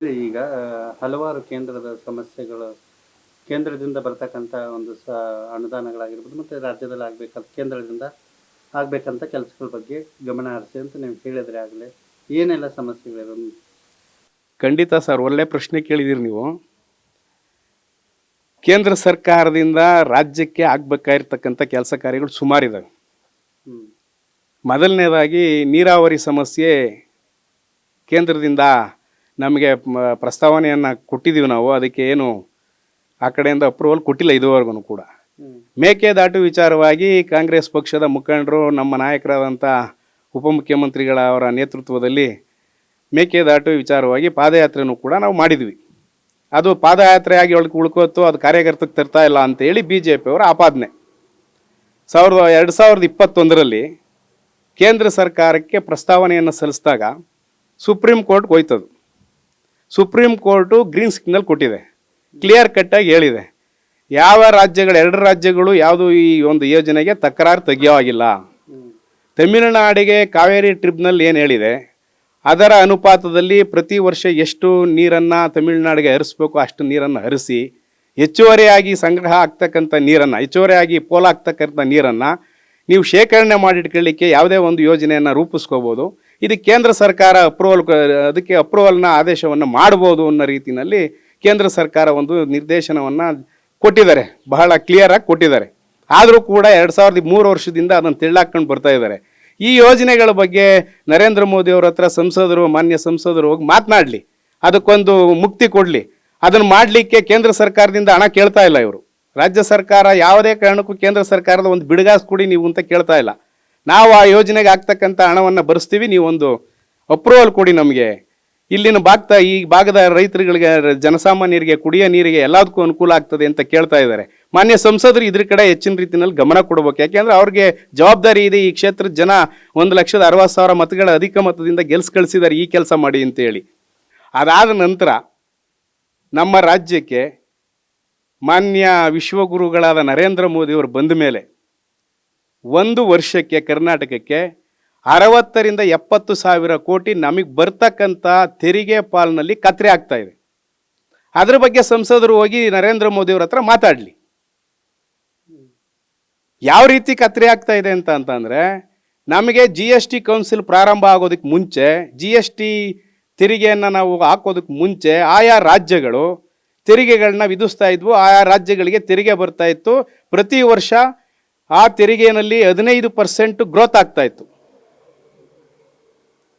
ಈಗ ಹಲವಾರು ಕೇಂದ್ರದ ಸಮಸ್ಯೆಗಳು ಕೇಂದ್ರದಿಂದ ಬರ್ತಕ್ಕಂಥ ಒಂದು ಸ ಅನುದಾನಗಳಾಗಿರ್ಬೋದು ಮತ್ತು ರಾಜ್ಯದಲ್ಲಿ ಆಗ್ಬೇಕಂತ ಕೇಂದ್ರದಿಂದ ಆಗಬೇಕಂತ ಕೆಲಸಗಳ ಬಗ್ಗೆ ಗಮನ ಹರಿಸಿ ಅಂತ ನೀವು ಹೇಳಿದ್ರೆ ಆಗಲೇ. ಏನೆಲ್ಲ ಸಮಸ್ಯೆಗಳಿವೆ? ಖಂಡಿತ ಸರ್ ಒಳ್ಳೆ ಪ್ರಶ್ನೆ ಕೇಳಿದಿರಿ ನೀವು. ಕೇಂದ್ರ ಸರ್ಕಾರದಿಂದ ರಾಜ್ಯಕ್ಕೆ ಆಗ್ಬೇಕಾಗಿರ್ತಕ್ಕಂಥ ಕೆಲಸ ಕಾರ್ಯಗಳು ಸುಮಾರಿದ್ದಾವೆ ಮೊದಲನೇದಾಗಿ ನೀರಾವರಿ ಸಮಸ್ಯೆ ಕೇಂದ್ರದಿಂದ ನಮಗೆ ಪ್ರಸ್ತಾವನೆಯನ್ನು ಕೊಟ್ಟಿದ್ದೀವಿ ನಾವು. ಅದಕ್ಕೆ ಏನು ಆ ಕಡೆಯಿಂದ ಅಪ್ರೂವಲ್ ಕೊಟ್ಟಿಲ್ಲ ಇದುವರೆಗೂ ಕೂಡ. ಮೇಕೆದಾಟು ವಿಚಾರವಾಗಿ ಕಾಂಗ್ರೆಸ್ ಪಕ್ಷದ ಮುಖಂಡರು ನಮ್ಮ ನಾಯಕರಾದಂಥ ಉಪಮುಖ್ಯಮಂತ್ರಿಗಳ ಅವರ ನೇತೃತ್ವದಲ್ಲಿ ಮೇಕೆದಾಟು ವಿಚಾರವಾಗಿ ಪಾದಯಾತ್ರೆನೂ ಕೂಡ ನಾವು ಮಾಡಿದ್ವಿ. ಅದು ಪಾದಯಾತ್ರೆಯಾಗಿ ಒಳಗೆ ಉಳ್ಕೋತು ಅದು ಕಾರ್ಯಕರ್ತಕ್ಕೆ ತರ್ತಾ ಇಲ್ಲ ಅಂತೇಳಿ ಬಿ ಜೆ ಪಿಯವರ ಆಪಾದನೆ. ಸಾವಿರದ ಎರಡು ಸಾವಿರದ ಇಪ್ಪತ್ತೊಂದರಲ್ಲಿ ಕೇಂದ್ರ ಸರ್ಕಾರಕ್ಕೆ ಪ್ರಸ್ತಾವನೆಯನ್ನು ಸಲ್ಲಿಸಿದಾಗ ಸುಪ್ರೀಂ ಕೋರ್ಟ್ಗೆ ಹೋಯ್ತದು. ಸುಪ್ರೀಂ ಕೋರ್ಟು ಗ್ರೀನ್ ಸಿಗ್ನಲ್ ಕೊಟ್ಟಿದೆ. ಕ್ಲಿಯರ್ ಕಟ್ಟಾಗಿ ಹೇಳಿದೆ. ಯಾವ ರಾಜ್ಯಗಳು, ಎರಡು ರಾಜ್ಯಗಳು ಯಾವುದು ಈ ಒಂದು ಯೋಜನೆಗೆ ತಕರಾರು ತೆಗೆಯೋ ಆಗಿಲ್ಲ ತಮಿಳುನಾಡಿಗೆ ಕಾವೇರಿ ಟ್ರಿಬ್ನಲ್ ಏನು ಹೇಳಿದೆ, ಅದರ ಅನುಪಾತದಲ್ಲಿ ಪ್ರತಿ ವರ್ಷ ಎಷ್ಟು ನೀರನ್ನು ತಮಿಳುನಾಡಿಗೆ ಹರಿಸ್ಬೇಕು, ಅಷ್ಟು ನೀರನ್ನು ಹರಿಸಿ, ಹೆಚ್ಚುವರಿಯಾಗಿ ಸಂಗ್ರಹ ಆಗ್ತಕ್ಕಂಥ ನೀರನ್ನು, ಹೆಚ್ಚುವರಿಯಾಗಿ ಪೋಲಾಗ್ತಕ್ಕಂಥ ನೀರನ್ನು ನೀವು ಶೇಖರಣೆ ಮಾಡಿಟ್ಕೊಳ್ಳಿಕ್ಕೆ ಯಾವುದೇ ಒಂದು ಯೋಜನೆಯನ್ನು ರೂಪಿಸ್ಕೋಬೋದು. ಇದು ಕೇಂದ್ರ ಸರ್ಕಾರ ಅಪ್ರೂವಲ್ ಅದಕ್ಕೆ ಅಪ್ರೂವಲ್ನ ಆದೇಶವನ್ನು ಮಾಡ್ಬೋದು ಅನ್ನೋ ರೀತಿಯಲ್ಲಿ ಕೇಂದ್ರ ಸರ್ಕಾರ ಒಂದು ನಿರ್ದೇಶನವನ್ನು ಕೊಟ್ಟಿದ್ದಾರೆ. ಬಹಳ ಕ್ಲಿಯರಾಗಿ ಕೊಟ್ಟಿದ್ದಾರೆ. ಆದರೂ ಕೂಡ ಎರಡು ಸಾವಿರದ ಮೂರು ವರ್ಷದಿಂದ ಅದನ್ನು ತಿಳ್ಳಾಕೊಂಡು ಬರ್ತಾ ಇದ್ದಾರೆ. ಈ ಯೋಜನೆಗಳ ಬಗ್ಗೆ ನರೇಂದ್ರ ಮೋದಿ ಅವ್ರ ಹತ್ರ ಸಂಸದರು, ಮಾನ್ಯ ಸಂಸದರು ಹೋಗಿ ಮಾತನಾಡಲಿ. ಅದಕ್ಕೊಂದು ಮುಕ್ತಿ ಕೊಡಲಿ. ಅದನ್ನು ಮಾಡಲಿಕ್ಕೆ ಕೇಂದ್ರ ಸರ್ಕಾರದಿಂದ ಹಣ ಕೇಳ್ತಾ ಇಲ್ಲ ಇವರು. ರಾಜ್ಯ ಸರ್ಕಾರ ಯಾವುದೇ ಕಾರಣಕ್ಕೂ ಕೇಂದ್ರ ಸರ್ಕಾರದ ಒಂದು ಬಿಡುಗಾಸು ಕೊಡಿ ನೀವು ಅಂತ ಕೇಳ್ತಾ ಇಲ್ಲ. ನಾವು ಆ ಯೋಜನೆಗೆ ಆಗ್ತಕ್ಕಂಥ ಹಣವನ್ನು ಬರೆಸ್ತೀವಿ, ನೀವು ಒಂದು ಅಪ್ರೂವಲ್ ಕೊಡಿ ನಮಗೆ. ಇಲ್ಲಿನ ಭಾಗದ ಈ ಭಾಗದ ರೈತರುಗಳಿಗೆ, ಜನಸಾಮಾನ್ಯರಿಗೆ, ಕುಡಿಯೋ ನೀರಿಗೆ ಎಲ್ಲದಕ್ಕೂ ಅನುಕೂಲ ಆಗ್ತದೆ ಅಂತ ಕೇಳ್ತಾ ಇದ್ದಾರೆ. ಮಾನ್ಯ ಸಂಸದರು ಇದ್ರ ಕಡೆ ಹೆಚ್ಚಿನ ರೀತಿಯಲ್ಲಿ ಗಮನ ಕೊಡಬೇಕು. ಯಾಕೆಂದ್ರೆ ಅವ್ರಿಗೆ ಜವಾಬ್ದಾರಿ ಇದೆ, ಈ ಕ್ಷೇತ್ರದ ಜನ ಒಂದು ಲಕ್ಷದ ಅರವತ್ತು ಸಾವಿರ ಮತಗಳ ಅಧಿಕ ಮತದಿಂದ ಗೆಲ್ಸ್ ಕಳಿಸಿದ್ದಾರೆ, ಈ ಕೆಲಸ ಮಾಡಿ ಅಂತೇಳಿ ಅದಾದ ನಂತರ ನಮ್ಮ ರಾಜ್ಯಕ್ಕೆ ಮಾನ್ಯ ವಿಶ್ವಗುರುಗಳಾದ ನರೇಂದ್ರ ಮೋದಿಯವರು ಬಂದ ಮೇಲೆ ಒಂದು ವರ್ಷಕ್ಕೆ ಕರ್ನಾಟಕಕ್ಕೆ ಅರವತ್ತರಿಂದ ಎಪ್ಪತ್ತು ಸಾವಿರ ಕೋಟಿ ನಮಗೆ ಬರ್ತಕ್ಕಂಥ ತೆರಿಗೆ ಪಾಲ್ನಲ್ಲಿ ಕತ್ರೆ ಆಗ್ತಾ ಇದೆ. ಅದ್ರ ಬಗ್ಗೆ ಸಂಸದರು ಹೋಗಿ ನರೇಂದ್ರ ಮೋದಿಯವ್ರ ಹತ್ರ ಮಾತಾಡಲಿ. ಯಾವ ರೀತಿ ಕತ್ರೆ ಆಗ್ತಾ ಇದೆ ಅಂತ ಅಂತಂದರೆ, ನಮಗೆ ಜಿ ಎಸ್ ಟಿ ಕೌನ್ಸಿಲ್ ಪ್ರಾರಂಭ ಆಗೋದಕ್ಕೆ ಮುಂಚೆ ಜಿ ಎಸ್ ಟಿ ತೆರಿಗೆಯನ್ನು ನಾವು ಹಾಕೋದಕ್ಕೆ ಮುಂಚೆ ಆಯಾ ರಾಜ್ಯಗಳು ತೆರಿಗೆಗಳನ್ನ ವಿಧಿಸ್ತಾ ಇದ್ವು. ಆಯಾ ರಾಜ್ಯಗಳಿಗೆ ತೆರಿಗೆ ಬರ್ತಾ ಇತ್ತು. ಪ್ರತಿ ವರ್ಷ ಆ ತೆರಿಗೆಯಲ್ಲಿ ಹದಿನೈದು ಪರ್ಸೆಂಟ್ ಗ್ರೋತ್ ಆಗ್ತಾ ಇತ್ತು.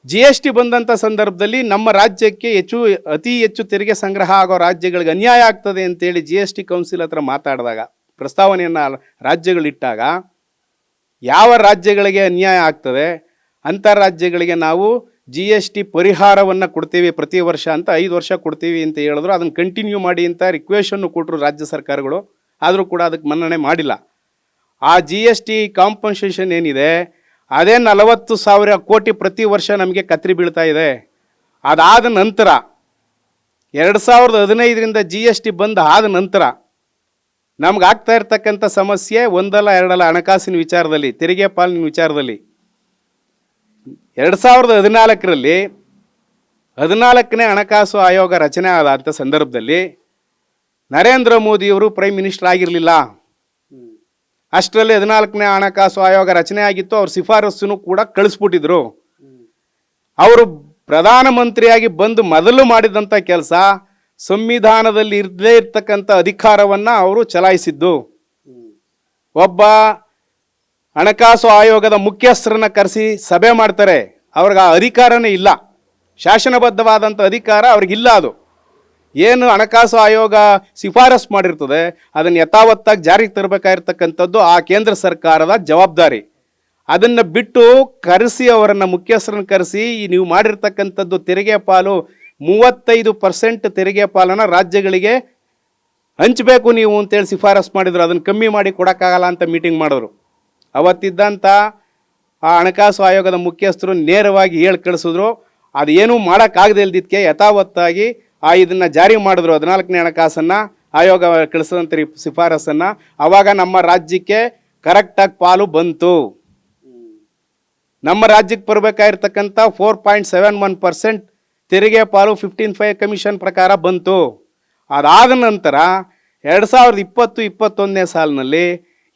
ಜಿ ಎಸ್ ಟಿ ಬಂದಂಥ ಸಂದರ್ಭದಲ್ಲಿ ನಮ್ಮ ರಾಜ್ಯಕ್ಕೆ ಹೆಚ್ಚು, ಅತಿ ಹೆಚ್ಚು ತೆರಿಗೆ ಸಂಗ್ರಹ ಆಗೋ ರಾಜ್ಯಗಳಿಗೆ ಅನ್ಯಾಯ ಆಗ್ತದೆ ಅಂತೇಳಿ ಜಿ ಎಸ್ ಟಿ ಕೌನ್ಸಿಲ್ ಹತ್ರ ಮಾತಾಡಿದಾಗ, ಪ್ರಸ್ತಾವನೆಯನ್ನು ರಾಜ್ಯಗಳಿಟ್ಟಾಗ ಯಾವ ರಾಜ್ಯಗಳಿಗೆ ಅನ್ಯಾಯ ಆಗ್ತದೆ, ಅಂಥ ರಾಜ್ಯಗಳಿಗೆ ನಾವು ಜಿ ಎಸ್ ಟಿ ಪರಿಹಾರವನ್ನು ಕೊಡ್ತೀವಿ ಪ್ರತಿ ವರ್ಷ ಅಂತ, ಐದು ವರ್ಷ ಕೊಡ್ತೀವಿ ಅಂತ ಹೇಳಿದ್ರು. ಅದನ್ನು ಕಂಟಿನ್ಯೂ ಮಾಡಿ ಅಂತ ರಿಕ್ವೆಷನ್ನು ಕೊಟ್ಟರು ರಾಜ್ಯ ಸರ್ಕಾರಗಳು. ಆದರೂ ಕೂಡ ಅದಕ್ಕೆ ಮನ್ನಣೆ ಮಾಡಿಲ್ಲ. ಆ ಜಿ ಎಸ್ ಟಿ ಕಾಂಪನ್ಸೇಷನ್ ಏನಿದೆ, ಅದೇ ನಲವತ್ತು ಸಾವಿರ ಕೋಟಿ ಪ್ರತಿ ವರ್ಷ ನಮಗೆ ಕತ್ರಿ ಬೀಳ್ತಾ ಇದೆ. ಅದಾದ ನಂತರ ಎರಡು ಸಾವಿರದ ಹದಿನೈದರಿಂದ ಜಿ ಎಸ್ ಟಿ ಬಂದ ಆದ ನಂತರ ನಮ್ಗೆ ಆಗ್ತಾ ಇರ್ತಕ್ಕಂಥ ಸಮಸ್ಯೆ ಒಂದಲ್ಲ ಎರಡಲ್ಲ ಹಣಕಾಸಿನ ವಿಚಾರದಲ್ಲಿ, ತೆರಿಗೆ ಪಾಲಿನ ವಿಚಾರದಲ್ಲಿ. ಎರಡು ಸಾವಿರದ ಹದಿನಾಲ್ಕರಲ್ಲಿ ಹದಿನಾಲ್ಕನೇ ಹಣಕಾಸು ಆಯೋಗ ರಚನೆ ಆದಂಥ ಸಂದರ್ಭದಲ್ಲಿ ನರೇಂದ್ರ ಮೋದಿಯವರು ಪ್ರೈಮ್ ಮಿನಿಸ್ಟರ್ ಆಗಿರಲಿಲ್ಲ. ಅಷ್ಟರಲ್ಲಿ ಹದಿನಾಲ್ಕನೇ ಹಣಕಾಸು ಆಯೋಗ ರಚನೆ ಆಗಿತ್ತು ಅವ್ರ ಶಿಫಾರಸ್ಸನ್ನು ಕೂಡ ಕಳಿಸ್ಬಿಟ್ಟಿದ್ರು. ಅವರು ಪ್ರಧಾನಮಂತ್ರಿಯಾಗಿ ಬಂದು ಮೊದಲು ಮಾಡಿದಂಥ ಕೆಲಸ ಸಂವಿಧಾನದಲ್ಲಿ ಇರದೇ ಇರ್ತಕ್ಕಂಥ ಅಧಿಕಾರವನ್ನು ಅವರು ಚಲಾಯಿಸಿದ್ದು. ಒಬ್ಬ ಹಣಕಾಸು ಆಯೋಗದ ಮುಖ್ಯಸ್ಥರನ್ನ ಕರೆಸಿ ಸಭೆ ಮಾಡ್ತಾರೆ. ಅವ್ರಿಗೆ ಆ ಅಧಿಕಾರನೇ ಇಲ್ಲ. ಶಾಸನಬದ್ಧವಾದಂಥ ಅಧಿಕಾರ ಅವ್ರಿಗಿಲ್ಲ ಅದು. ಏನು ಹಣಕಾಸು ಆಯೋಗ ಶಿಫಾರಸ್ ಮಾಡಿರ್ತದೆ, ಅದನ್ನು ಯಥಾವತ್ತಾಗಿ ಜಾರಿಗೆ ತರಬೇಕಾಗಿರ್ತಕ್ಕಂಥದ್ದು ಆ ಕೇಂದ್ರ ಸರ್ಕಾರದ ಜವಾಬ್ದಾರಿ. ಅದನ್ನು ಬಿಟ್ಟು ಕರೆಸಿ ಅವರನ್ನು ಮುಖ್ಯಸ್ಥರನ್ನು ಕರೆಸಿ ನೀವು ಮಾಡಿರ್ತಕ್ಕಂಥದ್ದು ತೆರಿಗೆ ಪಾಲು ಮೂವತ್ತೈದು ಪರ್ಸೆಂಟ್ ತೆರಿಗೆ ಪಾಲನ್ನು ರಾಜ್ಯಗಳಿಗೆ ಹಂಚಬೇಕು ನೀವು ಅಂತೇಳಿ ಶಿಫಾರಸ್ ಮಾಡಿದ್ರು. ಅದನ್ನು ಕಮ್ಮಿ ಮಾಡಿ ಕೊಡೋಕ್ಕಾಗಲ್ಲ ಅಂತ ಮೀಟಿಂಗ್ ಮಾಡಿದ್ರು. ಅವತ್ತಿದ್ದಂಥ ಆ ಹಣಕಾಸು ಆಯೋಗದ ಮುಖ್ಯಸ್ಥರು ನೇರವಾಗಿ ಹೇಳಿ ಕಳಿಸಿದ್ರು. ಅದೇನೂ ಮಾಡೋಕ್ಕಾಗದೇ ಇಲ್ದಿದ್ದಕ್ಕೆ ಯಥಾವತ್ತಾಗಿ ಆ ಇದನ್ನು ಜಾರಿ ಮಾಡಿದ್ರು ಹದಿನಾಲ್ಕನೇ ಹಣಕಾಸನ್ನು, ಆಯೋಗ ಕಳಿಸಿದಂಥ ಶಿಫಾರಸನ್ನು ಆವಾಗ ನಮ್ಮ ರಾಜ್ಯಕ್ಕೆ ಕರೆಕ್ಟಾಗಿ ಪಾಲು ಬಂತು. ನಮ್ಮ ರಾಜ್ಯಕ್ಕೆ ಬರಬೇಕಾಗಿರ್ತಕ್ಕಂಥ four point seven one percent ತೆರಿಗೆ ಪಾಲು ಫಿಫ್ಟೀನ್ ಫೈವ್ ಕಮಿಷನ್ ಪ್ರಕಾರ ಬಂತು. ಅದಾದ ನಂತರ ಎರಡು ಸಾವಿರದ ಇಪ್ಪತ್ತು, ಇಪ್ಪತ್ತೊಂದನೇ ಸಾಲಿನಲ್ಲಿ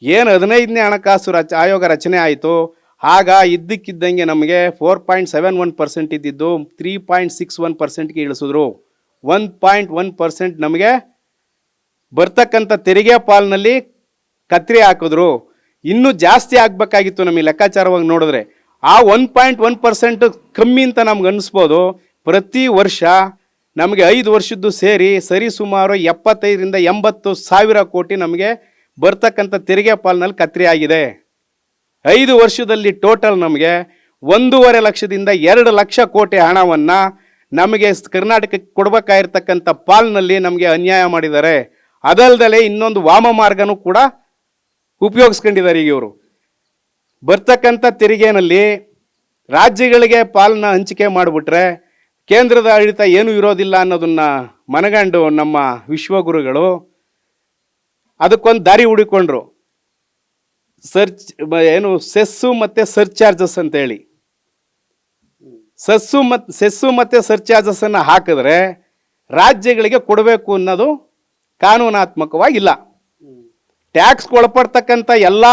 ಏನು ಹದಿನೈದನೇ ಹಣಕಾಸು ರಚ, ಆಯೋಗ ರಚನೆ ಆಯಿತು, ಆಗ ಇದ್ದಕ್ಕಿದ್ದಂಗೆ ನಮಗೆ four point seven one percent ಇದ್ದಿದ್ದು ತ್ರೀ ಪಾಯಿಂಟ್ ಸಿಕ್ಸ್ ಒನ್ ಪರ್ಸೆಂಟ್ಗೆ ಇಳಿಸಿದ್ರು. ಒನ್ ಪಾಯಿಂಟ್ ಒನ್ ಪರ್ಸೆಂಟ್ ನಮಗೆ ಬರ್ತಕ್ಕಂಥ ತೆರಿಗೆ ಪಾಲ್ನಲ್ಲಿ ಕತ್ರಿ ಹಾಕಿದ್ರು. ಇನ್ನೂ ಜಾಸ್ತಿ ಆಗಬೇಕಾಗಿತ್ತು ನಮಗೆ ಲೆಕ್ಕಾಚಾರವಾಗಿ ನೋಡಿದ್ರೆ. ಆ ಒನ್ ಪಾಯಿಂಟ್ ಒನ್ ಪರ್ಸೆಂಟ್ ಕಮ್ಮಿ ಅಂತ ನಮ್ಗೆ ಅನ್ನಿಸ್ಬೋದು ಪ್ರತಿ ವರ್ಷ ನಮಗೆ ಐದು ವರ್ಷದ್ದು ಸೇರಿ ಸರಿ ಸುಮಾರು ಎಪ್ಪತ್ತೈದರಿಂದ ಎಂಬತ್ತು ಸಾವಿರ ಕೋಟಿ ನಮಗೆ ಬರ್ತಕ್ಕಂಥ ತೆರಿಗೆ ಪಾಲ್ನಲ್ಲಿ ಕತ್ರಿ ಆಗಿದೆ. ಐದು ವರ್ಷದಲ್ಲಿ ಟೋಟಲ್ ನಮಗೆ ಒಂದೂವರೆ ಲಕ್ಷದಿಂದ ಎರಡು ಲಕ್ಷ ಕೋಟಿ ಹಣವನ್ನು ನಮಗೆ ಕರ್ನಾಟಕಕ್ಕೆ ಕೊಡಬೇಕಾಗಿರ್ತಕ್ಕಂಥ ಪಾಲ್ನಲ್ಲಿ ನಮಗೆ ಅನ್ಯಾಯ ಮಾಡಿದ್ದಾರೆ. ಅದಲ್ದಲೆ ಇನ್ನೊಂದು ವಾಮ ಮಾರ್ಗನೂ ಕೂಡ ಉಪಯೋಗಿಸ್ಕೊಂಡಿದ್ದಾರೆ ಈಗ ಇವರು. ಬರ್ತಕ್ಕಂಥ ತೆರಿಗೆನಲ್ಲಿ ರಾಜ್ಯಗಳಿಗೆ ಪಾಲನ್ನ ಹಂಚಿಕೆ ಮಾಡಿಬಿಟ್ರೆ ಕೇಂದ್ರದ ಆಡಳಿತ ಏನೂ ಇರೋದಿಲ್ಲ ಅನ್ನೋದನ್ನ ಮನಗಂಡು ನಮ್ಮ ವಿಶ್ವಗುರುಗಳು ಅದಕ್ಕೊಂದು ದಾರಿ ಹುಡುಕೊಂಡ್ರು. ಸರ್ಚ್, ಏನು ಸೆಸ್ಸು ಮತ್ತು ಸರ್ಚಾರ್ಜಸ್ ಅಂತೇಳಿ. ಸಸ್ಸು ಮತ್ತು ಸೆಸ್ಸು ಮತ್ತು ಸರ್ಚಾರ್ಜಸ್ಸನ್ನು ಹಾಕಿದ್ರೆ ರಾಜ್ಯಗಳಿಗೆ ಕೊಡಬೇಕು ಅನ್ನೋದು ಕಾನೂನಾತ್ಮಕವಾಗಿಲ್ಲ. ಟ್ಯಾಕ್ಸ್ ಒಳಪಡ್ತಕ್ಕಂಥ ಎಲ್ಲ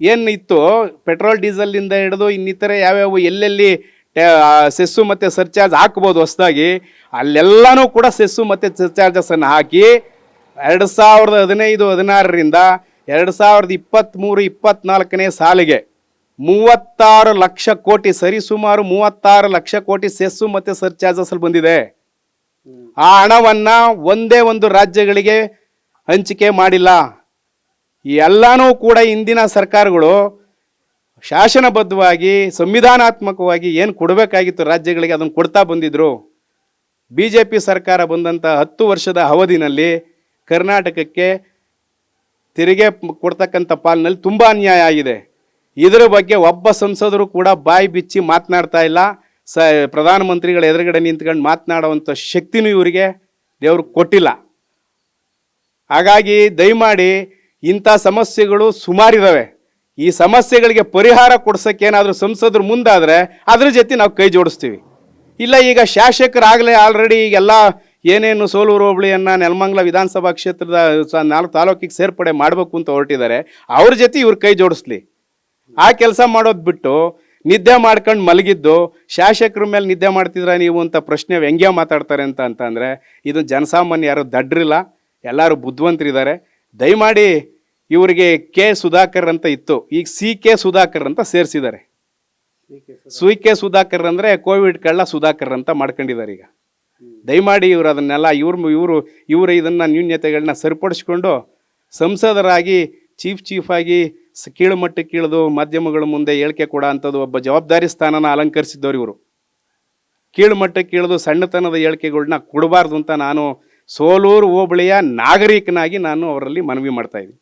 ಏನು ಇತ್ತು ಪೆಟ್ರೋಲ್, ಡೀಸೆಲ್ನಿಂದ ಹಿಡಿದು ಇನ್ನಿತರ ಯಾವ್ಯಾವ ಎಲ್ಲೆಲ್ಲಿ ಸೆಸ್ಸು ಮತ್ತು ಸರ್ಚಾರ್ಜ್ ಹಾಕ್ಬೋದು ಹೊಸದಾಗಿ, ಅಲ್ಲೆಲ್ಲನೂ ಕೂಡ ಸೆಸ್ಸು ಮತ್ತು ಸರ್ಚಾರ್ಜಸ್ಸನ್ನು ಹಾಕಿ ಎರಡು ಸಾವಿರದ ಹದಿನೈದು, ಹದಿನಾರರಿಂದ ಎರಡು ಸಾವಿರದ ಇಪ್ಪತ್ತ್ಮೂರು ಇಪ್ಪತ್ತ್ನಾಲ್ಕನೇ ಸಾಲಿಗೆ ಮೂವತ್ತಾರು ಲಕ್ಷ ಕೋಟಿ ಸರಿಸುಮಾರು ಮೂವತ್ತಾರು ಲಕ್ಷ ಕೋಟಿ ಸೆಸ್ಸು ಮತ್ತು ಸರ್ಚಾರ್ಜಸಲ್ಲಿ ಬಂದಿದೆ. ಆ ಹಣವನ್ನು ಒಂದೇ ಒಂದು ರಾಜ್ಯಗಳಿಗೆ ಹಂಚಿಕೆ ಮಾಡಿಲ್ಲ. ಎಲ್ಲನೂ ಕೂಡ ಇಂದಿನ ಸರ್ಕಾರಗಳು ಶಾಸನಬದ್ಧವಾಗಿ, ಸಂವಿಧಾನಾತ್ಮಕವಾಗಿ ಏನು ಕೊಡಬೇಕಾಗಿತ್ತು ರಾಜ್ಯಗಳಿಗೆ ಅದನ್ನು ಕೊಡ್ತಾ ಬಂದಿದ್ರು. ಬಿ ಜೆ ಪಿ ಸರ್ಕಾರ ಬಂದಂಥ ಹತ್ತು ವರ್ಷದ ಅವಧಿನಲ್ಲಿ ಕರ್ನಾಟಕಕ್ಕೆ ತೆರಿಗೆ ಕೊಡ್ತಕ್ಕಂಥ ಪಾಲಿನಲ್ಲಿ ತುಂಬ ಅನ್ಯಾಯ ಆಗಿದೆ. ಇದರ ಬಗ್ಗೆ ಒಬ್ಬ ಸಂಸದರು ಕೂಡ ಬಾಯಿ ಬಿಚ್ಚಿ ಮಾತನಾಡ್ತಾ ಇಲ್ಲ. ಸ, ಪ್ರಧಾನಮಂತ್ರಿಗಳ ಎದುರುಗಡೆ ನಿಂತ್ಕೊಂಡು ಮಾತನಾಡುವಂಥ ಶಕ್ತಿನೂ ಇವರಿಗೆ ದೇವರು ಕೊಟ್ಟಿಲ್ಲ. ಹಾಗಾಗಿ ದಯಮಾಡಿ ಇಂಥ ಸಮಸ್ಯೆಗಳು ಸುಮಾರಿದ್ದಾವೆ ಈ ಸಮಸ್ಯೆಗಳಿಗೆ ಪರಿಹಾರ ಕೊಡ್ಸೋಕ್ಕೆ ಏನಾದರೂ ಸಂಸದರು ಮುಂದಾದರೆ ಅದ್ರ ಜೊತೆ ನಾವು ಕೈ ಜೋಡಿಸ್ತೀವಿ. ಇಲ್ಲ, ಈಗ ಶಾಸಕರಾಗಲೇ ಆಲ್ರೆಡಿ ಈಗೆಲ್ಲ ಏನೇನು ಸೋಲೂರು ಹೋಬಳಿಯನ್ನು, ನೆಲಮಂಗಲ ವಿಧಾನಸಭಾ ಕ್ಷೇತ್ರದ ನಾಲ್ಕು ತಾಲೂಕಿಗೆ ಸೇರ್ಪಡೆ ಮಾಡಬೇಕು ಅಂತ ಹೊರಟಿದ್ದಾರೆ. ಅವ್ರ ಜೊತೆ ಇವ್ರು ಕೈ ಜೋಡಿಸ್ಲಿ. ಆ ಕೆಲಸ ಮಾಡೋದು ಬಿಟ್ಟು ನಿದ್ದೆ ಮಾಡ್ಕೊಂಡು ಮಲಗಿದ್ದು ಶಾಸಕರ ಮೇಲೆ ನಿದ್ದೆ ಮಾಡ್ತಿದ್ರ ನೀವು ಅಂತ ಪ್ರಶ್ನೆ ವ್ಯಂಗ್ಯ ಮಾತಾಡ್ತಾರೆ ಅಂತ ಅಂತಂದರೆ ಇದು ಜನಸಾಮಾನ್ಯ ಯಾರು ದಡ್ರಿಲ್ಲ, ಎಲ್ಲರೂ ಬುದ್ಧಿವಂತರಿದ್ದಾರೆ ದಯಮಾಡಿ ಇವರಿಗೆ ಕೆ ಸುಧಾಕರ್ ಅಂತ ಇತ್ತು. ಈಗ ಸಿ ಕೆ ಸುಧಾಕರ್ ಅಂತ ಸೇರಿಸಿದ್ದಾರೆ. ಸಿ ಕೆ ಸುಧಾಕರ್ ಅಂದರೆ ಕೋವಿಡ್ ಕಳ್ಳ ಸುಧಾಕರ್ ಅಂತ ಮಾಡ್ಕೊಂಡಿದ್ದಾರೆ ಈಗ. ದಯಮಾಡಿ ಇವರು ಅದನ್ನೆಲ್ಲ ಇವ್ರ ಇವರು ಇವರು ಇದನ್ನು ನ್ಯೂನ್ಯತೆಗಳನ್ನ ಸರಿಪಡಿಸ್ಕೊಂಡು ಸಂಸದರಾಗಿ, ಚೀಫ್ ಚೀಫಾಗಿ ಕೀಳು ಮಟ್ಟಕ್ಕೆ ಇಳಿದು ಮಾಧ್ಯಮಗಳ ಮುಂದೆ ಹೇಳಿಕೆ ಕೊಡ ಅಂಥದ್ದು ಒಬ್ಬ ಜವಾಬ್ದಾರಿ ಸ್ಥಾನನ ಅಲಂಕರಿಸಿದ್ದವ್ರು ಇವರು. ಕೀಳು ಮಟ್ಟಕ್ಕೆ ಇಳಿದು ಸಣ್ಣತನದ ಹೇಳಿಕೆಗಳನ್ನ ಕೊಡಬಾರ್ದು ಅಂತ ನಾನು ಸೋಲೂರು ಹೋಬಳಿಯ ನಾಗರಿಕನಾಗಿ ನಾನು ಅವರಲ್ಲಿ ಮನವಿ ಮಾಡ್ತಾ ಇದ್ದೀನಿ.